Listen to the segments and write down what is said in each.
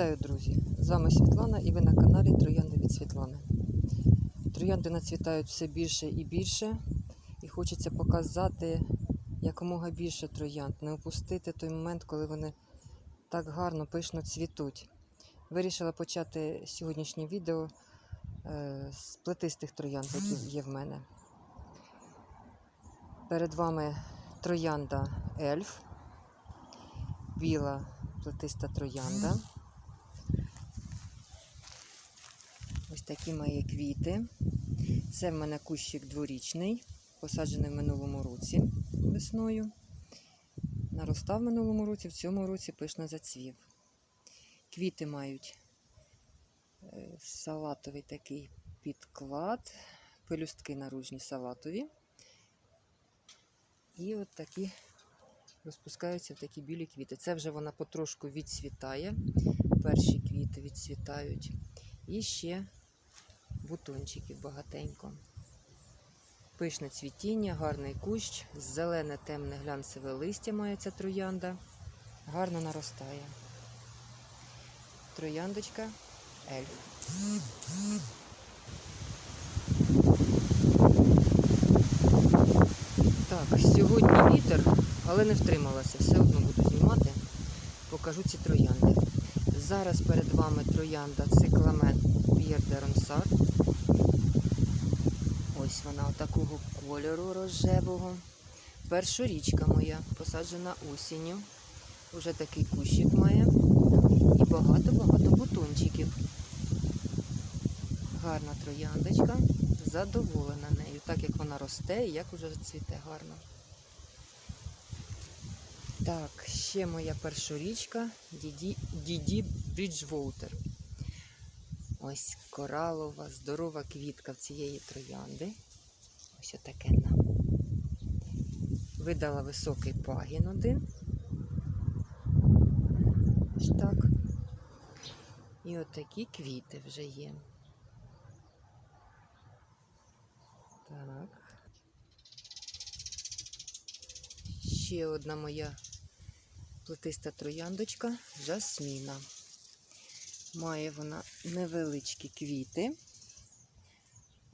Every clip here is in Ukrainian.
Вітаю, друзі! З вами Світлана і ви на каналі Троянди від Світлани. Троянди нацвітають все більше і більше, і хочеться показати якомога більше троянд, не упустити той момент, коли вони так гарно, пишно цвітуть. Вирішила почати сьогоднішнє відео е, з плетистих троянд, які є в мене. Перед вами троянда Ельф, біла плетиста троянда. Такі мої квіти. Це в мене кущик дворічний, посаджений в минулому році весною. Наростав в минулому році, в цьому році пишно зацвів. Квіти мають е, салатовий такий підклад, пелюстки наружні салатові. І от такі розпускаються такі білі квіти. Це вже вона потрошку відцвітає. Перші квіти відцвітають. І ще бутончиків багатенько. Пишне цвітіння, гарний кущ, зелене темне глянцеве листя має ця троянда. Гарно наростає. Трояндочка ельф. Так, сьогодні вітер, але не втрималася. Все одно буду знімати. Покажу ці троянди. Зараз перед вами троянда цикламен П'єр Дерансар. Ось вона такого кольору рожевого. Першорічка моя, посаджена осінню. Уже такий кущик має. І багато-багато бутончиків. Гарна трояндочка. Задоволена нею, так як вона росте і як уже цвіте гарно. Так, ще моя першорічка Діді Бріджвоутер. Ось коралова, здорова квітка в цієї троянди. Ось отаке нам. Видала високий пагін один. Ось так. І отакі квіти вже є. Так. Ще одна моя плетиста трояндочка жасміна. Має вона невеличкі квіти.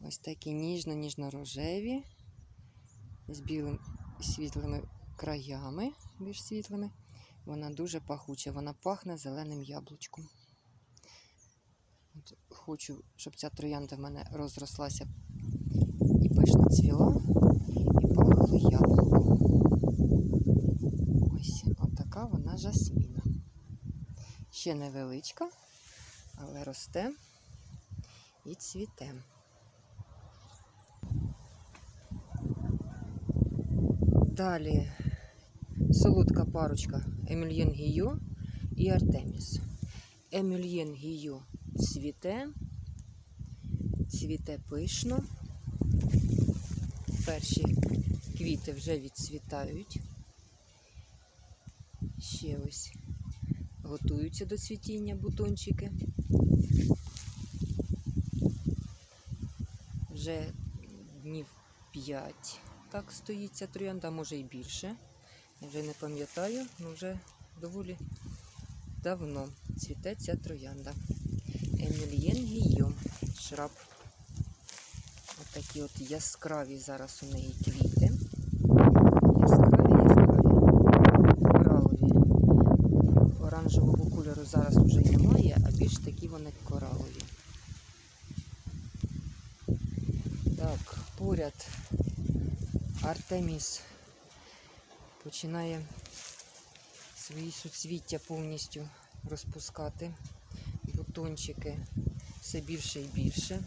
Ось такі ніжно-ніжно-рожеві, з білими світлими краями, більш світлими. Вона дуже пахуча, вона пахне зеленим яблучком. От Хочу, щоб ця троянда в мене розрослася і пишно цвіла, і пахло яблуком. Ось отака вона жасміна. Ще невеличка, але росте і цвіте. Далі солодка парочка Емільєн Гію і Артеміс. Емільєн Гію цвіте, цвіте пишно. Перші квіти вже відцвітають. Ще ось готуються до цвітіння бутончики. Вже днів 5 так стоїть ця троянда, може і більше. Я вже не пам'ятаю, але вже доволі давно цвіте ця троянда. Емільєн Гійом шраб. Ось такі от яскраві зараз у неї квіти. Яскраві, яскраві, коралові. Оранжевого кольору зараз вже немає, а більш такі вони коралові. Так, поряд Артеміс починає свої суцвіття повністю розпускати. Бутончики все більше і більше.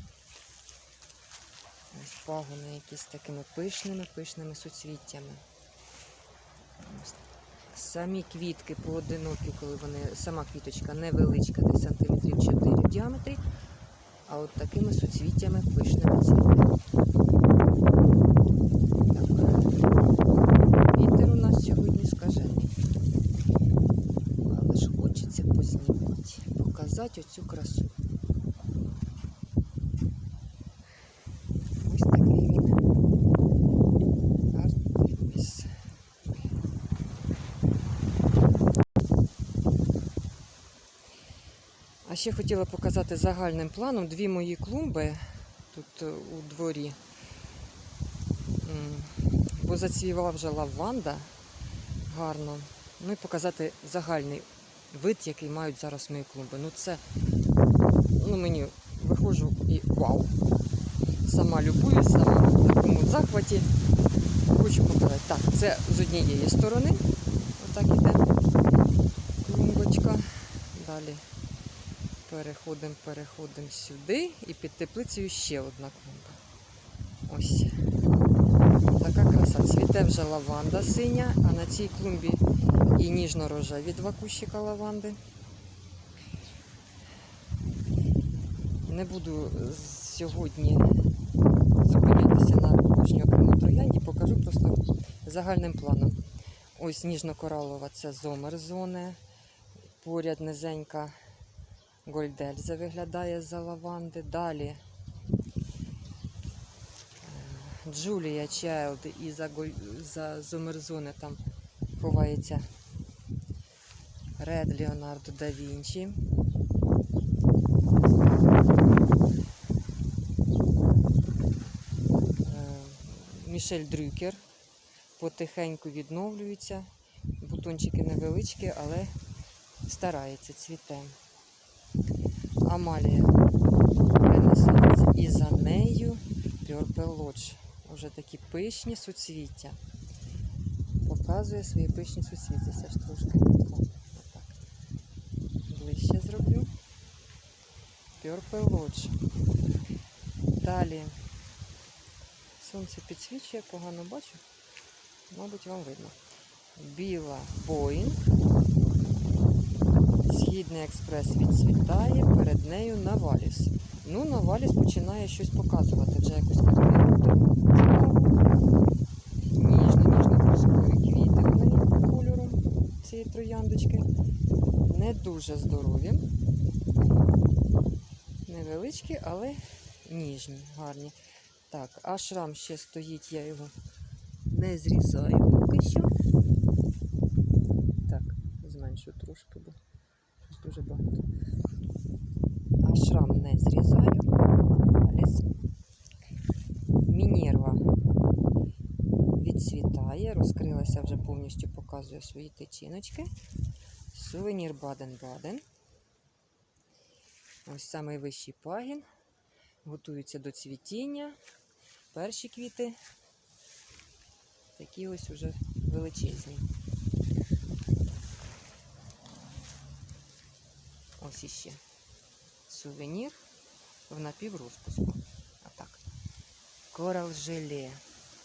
Ось пагони якісь такими пишними, пишними суцвіттями. Самі квітки поодинокі, коли вони, сама квіточка невеличка, десь сантиметрів 4 в діаметрі, а от такими суцвіттями пишними цвіте. Так. Вітер у нас сьогодні скажений. Але ж хочеться познімати, показати оцю красу. Ось такий він Артеміс. ще хотіла показати загальним планом дві мої клумби тут е, у дворі. Бо зацвіла вже лаванда гарно. Ну і показати загальний вид, який мають зараз мої клумби. Ну це ну, мені виходжу і вау! Сама любую, сама в такому захваті. Хочу показати. Так, це з однієї сторони. Отак іде клумбочка. Далі переходимо, переходимо сюди і під теплицею ще одна клумба. Ось. Така краса. Цвіте вже лаванда синя, а на цій клумбі і ніжно-рожеві два кущика лаванди. Не буду сьогодні зупинятися на кожній окремо троянді, покажу просто загальним планом. Ось ніжно-коралова це зомер зони. Поряд низенька гольдельза виглядає за лаванди. Далі е, Джулія Чайлд і за, за зомерзони там ховається Ред Леонардо да Вінчі. Мішель Дрюкер потихеньку відновлюється. Бутончики невеличкі, але старається цвіте. Амалія Ренесанс. І за нею Purple Lodge. Уже такі пишні суцвіття. Показує свої пишні суцвіття. Все ж трошки. Зроблю. Purple Lodge. Далі. Сонце підсвічує, погано бачу. Мабуть, вам видно. Біла Боїнг. Східний експрес відцвітає, перед нею Наваліс. Ну, Наваліс починає щось показувати. Вже якусь картину таку цікаву. Ніжно-ніжно проскові квіти в неї по кольору цієї трояндочки. Не дуже здорові. Невеличкі, але ніжні, гарні. Так, а шрам ще стоїть, я його не зрізаю поки що. Так, зменшу трошки, бо дуже багато. А шрам не зрізаю. Валіс. Мінерва відцвітає, розкрилася вже повністю, показує свої течіночки. Сувенір Баден-Баден. Ось найвищий пагін. Готується до цвітіння. Перші квіти такі ось уже величезні. Ось іще сувенір в напіврозпуску. А так. Корал желе.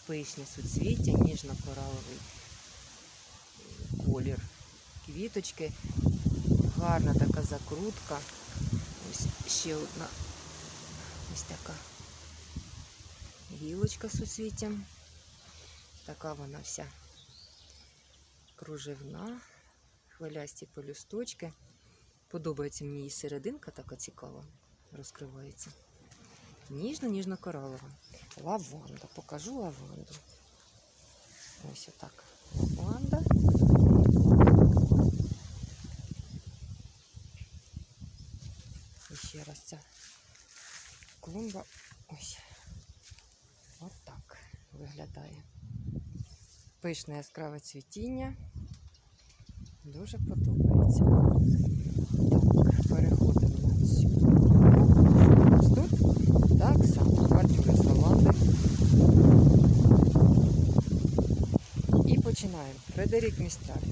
Пишні суцвіття, ніжно-кораловий колір. Квіточки. Гарна така закрутка. Ось ще одна ось така гілочка з суцвіттям. Така вона вся кружевна, хвилясті полюсточки. Подобається мені її серединка, така цікава, розкривається. Ніжно-ніжно коралова. Лаванда. Покажу лаванду. Ось отак. Лаванда. І ще раз ця клумба. Ось. Отак виглядає. Пишне яскраве цвітіння. Дуже подобається. Так, переходимо на цю. Ось тут так само з лаванди. І починаємо. Фредерік Містраль.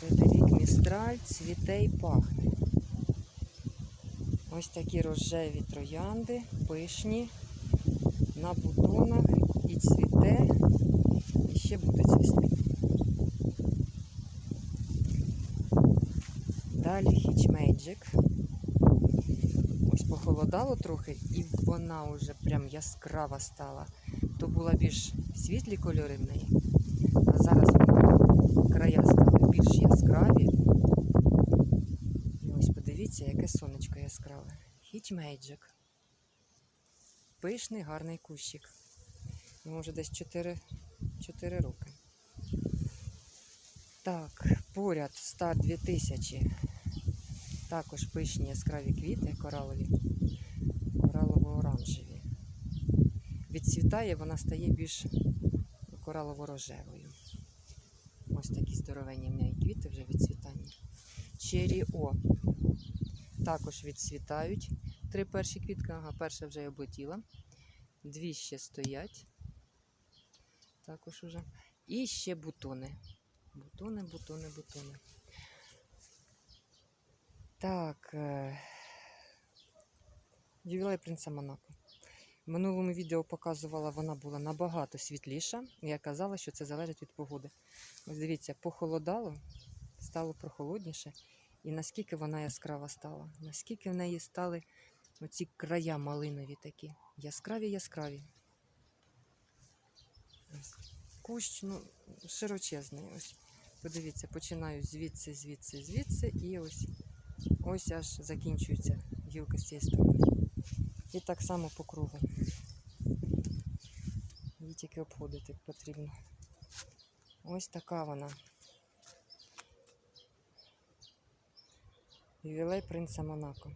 Фредерік Містраль цвіте і пахне. Ось такі рожеві троянди, пишні, на бутонах і цвіте, і ще буде цвісти. Далі Magic. Ось похолодало трохи, і вона вже прям яскрава стала. То була більш світлі кольори в неї, а зараз края стали більш яскраві. Подивіться, яке сонечко яскраве. Magic. Пишний гарний кущик. Йому вже десь 4, 4 роки. Так, поряд Стар 2000. Також пишні яскраві квіти коралові, коралово-оранжеві. Відцвітає, вона стає більш коралово-рожевою. Ось такі здоровенні в неї квіти вже відцвітання. Чері О. Також відцвітають. Три перші квітки, ага, перша вже й облетіла. Дві ще стоять. Також уже. І ще бутони. Бутони, бутони, бутони. Так. е, Ювілей принца Монако. В минулому відео показувала, вона була набагато світліша. Я казала, що це залежить від погоди. Ось дивіться, похолодало, стало прохолодніше. І наскільки вона яскрава стала, наскільки в неї стали оці края малинові такі. Яскраві, яскраві. Кущ ну, широчезний. Ось. Подивіться, починаю звідси, звідси, звідси, і ось, ось аж закінчується гілка з цієї сторони. І так само по кругу. Її тільки обходити потрібно. Ось така вона. Ювілей принца Монако.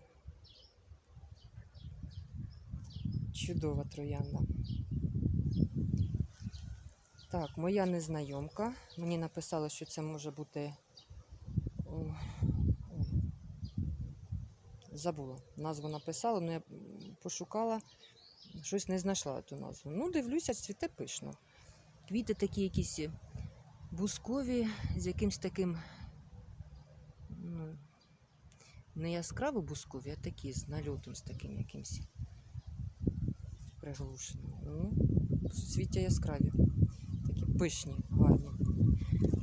Чудова троянда. Так, моя незнайомка. Мені написала, що це може бути. Забула. Назву написала, але я пошукала, щось не знайшла ту назву. Ну, дивлюся, цвіте пишно. Квіти такі якісь бускові, з якимсь таким. Ну, не яскраво бускові, а такі з нальотом, з таким якимсь приглушеним. Ну, цвіття яскраві. Такі пишні, гарні.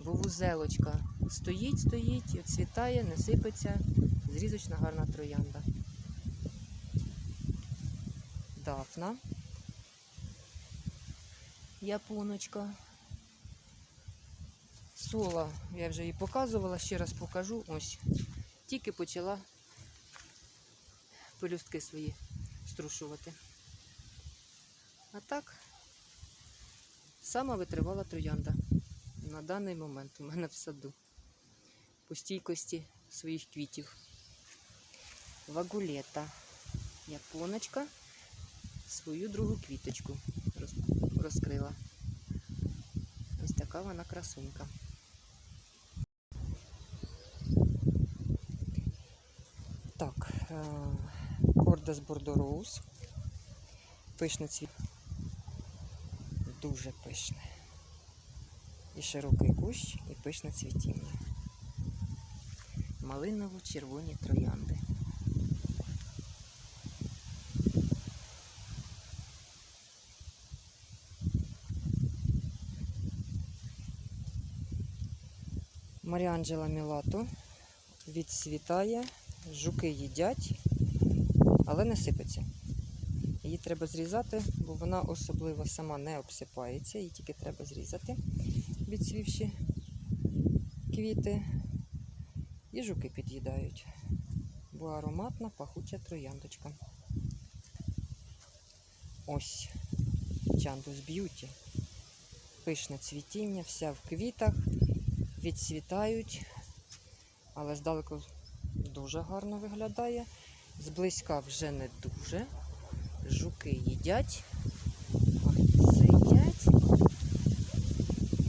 Вовузелочка стоїть, стоїть, цвітає, не сипеться. Зрізочна гарна троянда. Дафна. Японочка. Сола, я вже її показувала, ще раз покажу. Ось. Тільки почала пелюстки свої струшувати. А так, сама витривала троянда на даний момент у мене в саду. По стійкості своїх квітів. Вагулета. Японочка свою другу квіточку розкрила. Ось така вона красунька. Так, Кордес Бордороуз. Пишний цвіт. Дуже пишне. І широкий кущ, і пишне цвітіння. Малиново-червоні троянди. Маріанджела Мілато відцвітає, жуки їдять, але не сипеться. Її треба зрізати, бо вона особливо сама не обсипається, її тільки треба зрізати, відсвівші квіти. І жуки під'їдають. Бо ароматна пахуча трояндочка. Ось Чандус Б'юті. Пишне цвітіння, вся в квітах, відцвітають, але здалеку дуже гарно виглядає. Зблизька вже не дуже. Жуки їдять, сидять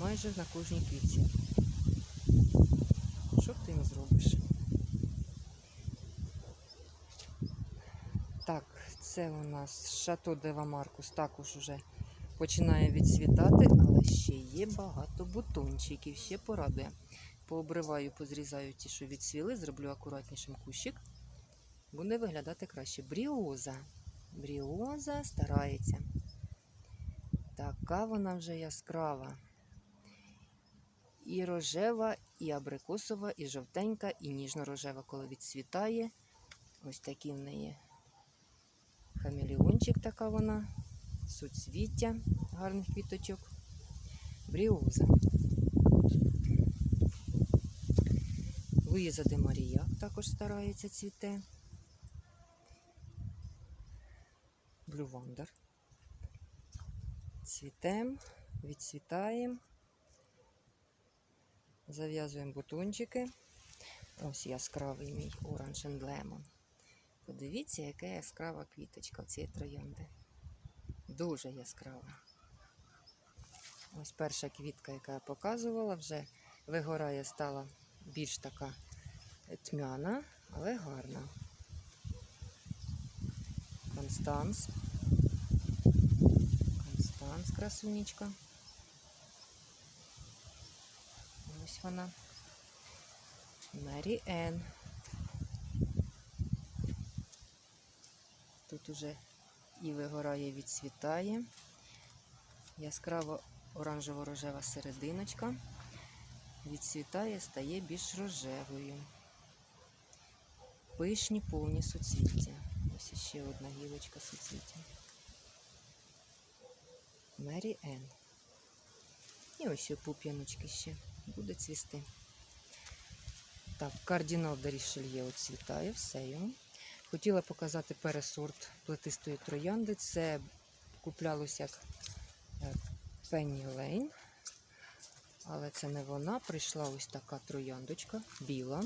майже на кожній квітці. Що ти їм зробиш? Так, це у нас Шато Дева Маркус також уже починає відцвітати, але ще є багато бутончиків, ще порадує. Пообриваю, позрізаю ті, що відцвіли, зроблю акуратнішим кущик. Буде виглядати краще. Бріоза. Бріоза старається. Така вона вже яскрава. І рожева, і абрикосова, і жовтенька, і ніжно-рожева, коли відцвітає. Ось такі в неї хамелеончик така вона, суцвіття гарних квіточок. Бріоза. Луїза Марія також старається цвіте. Блювандер. Цвітем, відцвітаємо. Зав'язуємо бутончики. Ось яскравий мій Orange and Lemon. Подивіться, яка яскрава квіточка в цієї троянди. Дуже яскрава. Ось перша квітка, яка я показувала, вже вигорає, стала більш така тьмяна, але гарна. Констанс. Констанс, красунечка. Ось вона. Мері Енн. Тут уже і вигорає, і відцвітає. Яскраво оранжево-рожева серединочка. Відцвітає, стає більш рожевою. Пишні повні суцвіття. Ось ще одна гілочка суцвіття. Мері Енн. І ось пуп'яночки ще. Буде цвісти. Так, кардинал де Рішельє оцвітає, все йому. Хотіла показати пересорт плетистої троянди. Це куплялось як Пенні Лейн. Але це не вона. Прийшла ось така трояндочка, біла.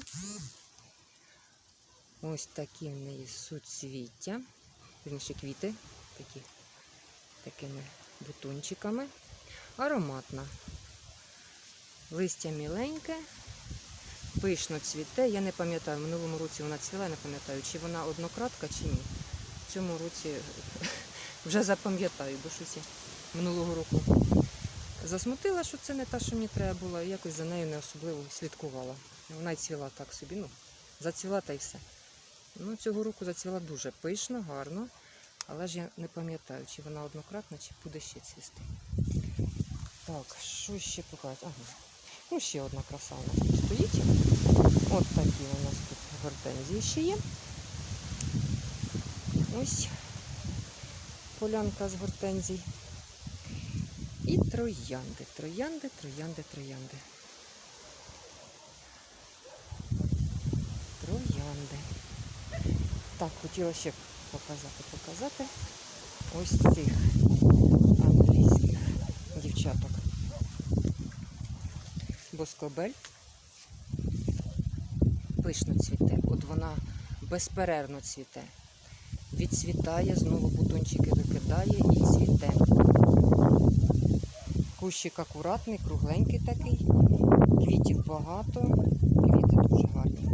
Ось такі в неї суцвіття. Вірніше квіти такі, такими бутончиками. Ароматна. Листя міленьке, пишно цвіте. Я не пам'ятаю, в минулому році вона цвіла, я не пам'ятаю, чи вона однократка, чи ні. В цьому році вже запам'ятаю, бо щось я минулого року засмутила, що це не та, що мені треба було, і якось за нею не особливо слідкувала. Вона й цвіла так собі, ну, зацвіла та й все. Ну, цього року зацвіла дуже пишно, гарно, але ж я не пам'ятаю, чи вона однократна, чи буде ще цвісти. Так, що ще показати? Ага. Ну, ще одна краса у нас тут стоїть. От такі у нас тут гортензії ще є. Ось полянка з гортензій. І троянди, троянди, троянди, троянди. Троянди. Так, хотіла ще показати, показати ось цих англійських дівчаток. Боскобель. Пишно цвіте. От вона безперервно цвіте. Відцвітає, знову бутончики викидає і цвіте. Кущик акуратний, кругленький такий. Квітів багато. Квіти дуже гарні.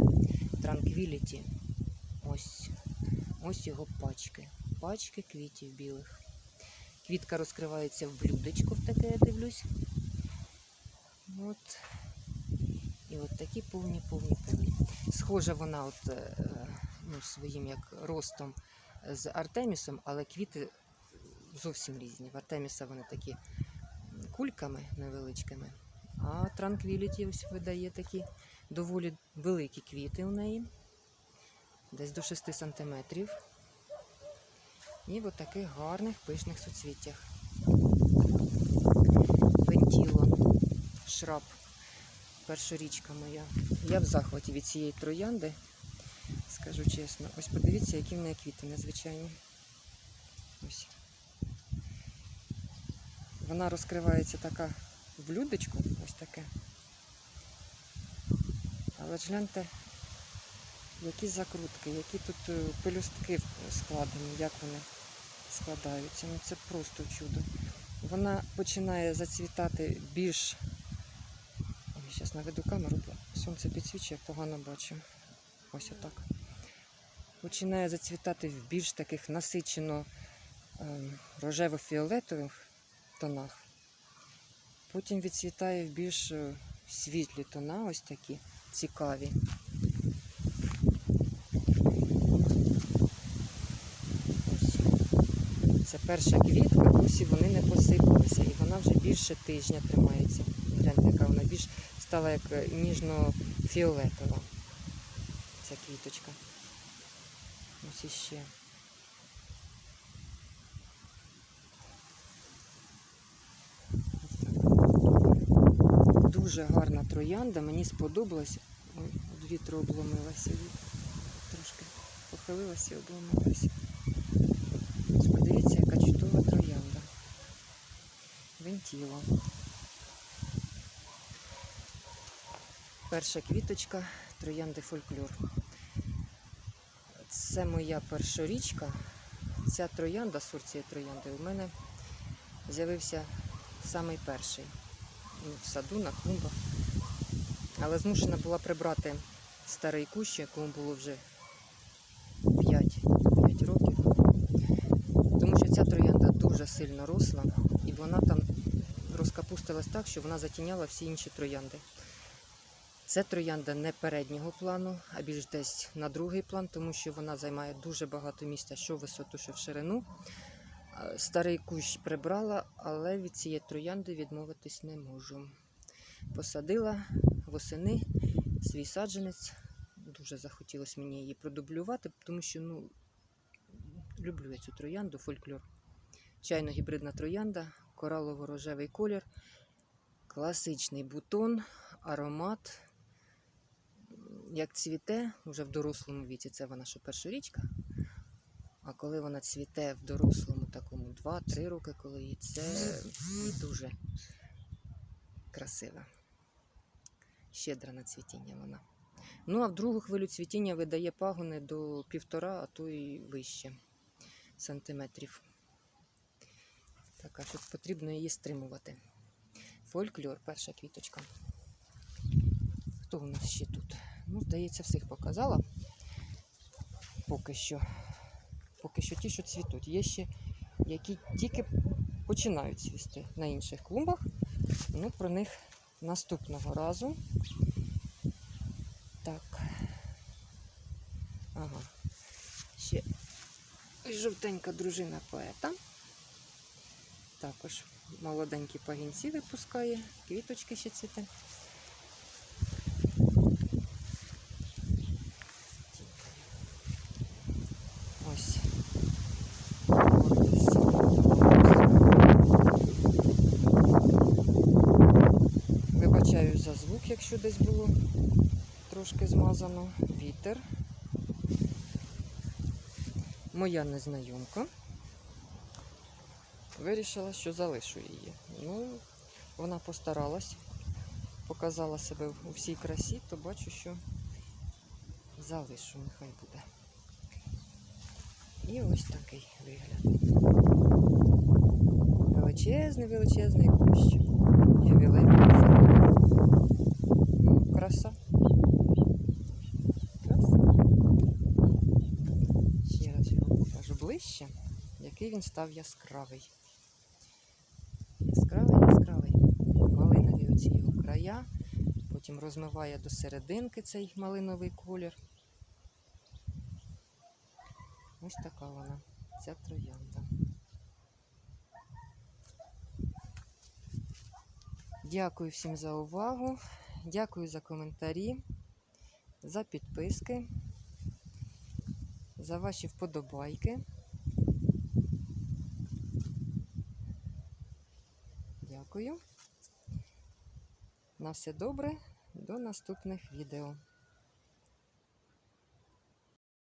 Транквіліті. Ось. Його пачки. Пачки квітів білих. Квітка розкривається в блюдечко, в таке я дивлюсь. От. І от такі повні, повні, повні. Схожа вона от, е, ну, своїм як ростом з Артемісом, але квіти зовсім різні. В Артеміса вони такі кульками невеличкими. А Транквіліті ось видає такі доволі великі квіти у неї. Десь до 6 сантиметрів. І в таких гарних пишних суцвіттях. Вентіло, шраб, першорічка моя. Я в захваті від цієї троянди, скажу чесно. Ось подивіться, які в неї квіти незвичайні. Ось. Вона розкривається така в блюдечку, ось таке. Але ж гляньте, які закрутки, які тут е, пелюстки складені, як вони складаються. Ну це просто чудо. Вона починає зацвітати більш. Ой, зараз наведу камеру, сонце підсвічує, погано бачу. Ось отак. Починає зацвітати в більш таких насичено ем, рожево-фіолетових тонах. Потім відцвітає в більш е, світлі тона, ось такі цікаві. Ось. Це перша квітка, досі вони не посипалися, і вона вже більше тижня тримається. Гляньте, яка вона більш стала як е, ніжно-фіолетова. Ця квіточка. Ось іще. Дуже гарна троянда, мені сподобалась. Ой, від вітру обломилася. Трошки похилилася і обломилася. Ось Подивіться, яка чудова троянда. Вентіло. Перша квіточка троянди фольклор. Це моя першорічка. Ця троянда, сорт цієї троянди, у мене з'явився самий перший Ну, в саду, на клумбах. Але змушена була прибрати старий кущ, якому було вже 5, 5 років. Тому що ця троянда дуже сильно росла, і вона там розкапустилась так, що вона затіняла всі інші троянди. Це троянда не переднього плану, а більш десь на другий план, тому що вона займає дуже багато місця, що в висоту, що в ширину. Е, Старий кущ прибрала, але від цієї троянди відмовитись не можу. Посадила восени свій саджанець. Дуже захотілося мені її продублювати, тому що ну, люблю я цю троянду, фольклор. Чайно-гібридна троянда, коралово-рожевий колір, класичний бутон, аромат. Як цвіте вже в дорослому віці, це вона що першорічка. А коли вона цвіте в дорослому такому 2-3 роки, коли їй це дуже красива. Щедра на цвітіння вона. Ну, а в другу хвилю цвітіння видає пагони до півтора, а то і вище сантиметрів. Така, що потрібно її стримувати. Фольклор, перша квіточка. Хто у нас ще тут? Ну, здається, всіх показала. Поки що. Поки що ті, що цвітуть. Є ще, які тільки починають цвісти на інших клумбах. Ну, про них наступного разу. Так. Ага. Ще жовтенька дружина поета. Також молоденькі пагінці випускає, квіточки ще цвіте. Ось. Вибачаю за звук, якщо десь було трошки змазано. Вітер. Моя незнайомка. Вирішила, що залишу її. Ну, вона постаралась, показала себе у всій красі, то бачу, що залишу, нехай буде. І ось такий вигляд. Величезний, величезний кущ. Ювілейний. Ну, краса. Краса. Ще раз його покажу ближче, який він став яскравий. Яскравий, яскравий. Малинові оці його края. Потім розмиває до серединки цей малиновий колір. Ось така вона, ця троянда. Дякую всім за увагу. Дякую за коментарі, за підписки, за ваші вподобайки. Дякую. На все добре. До наступних відео.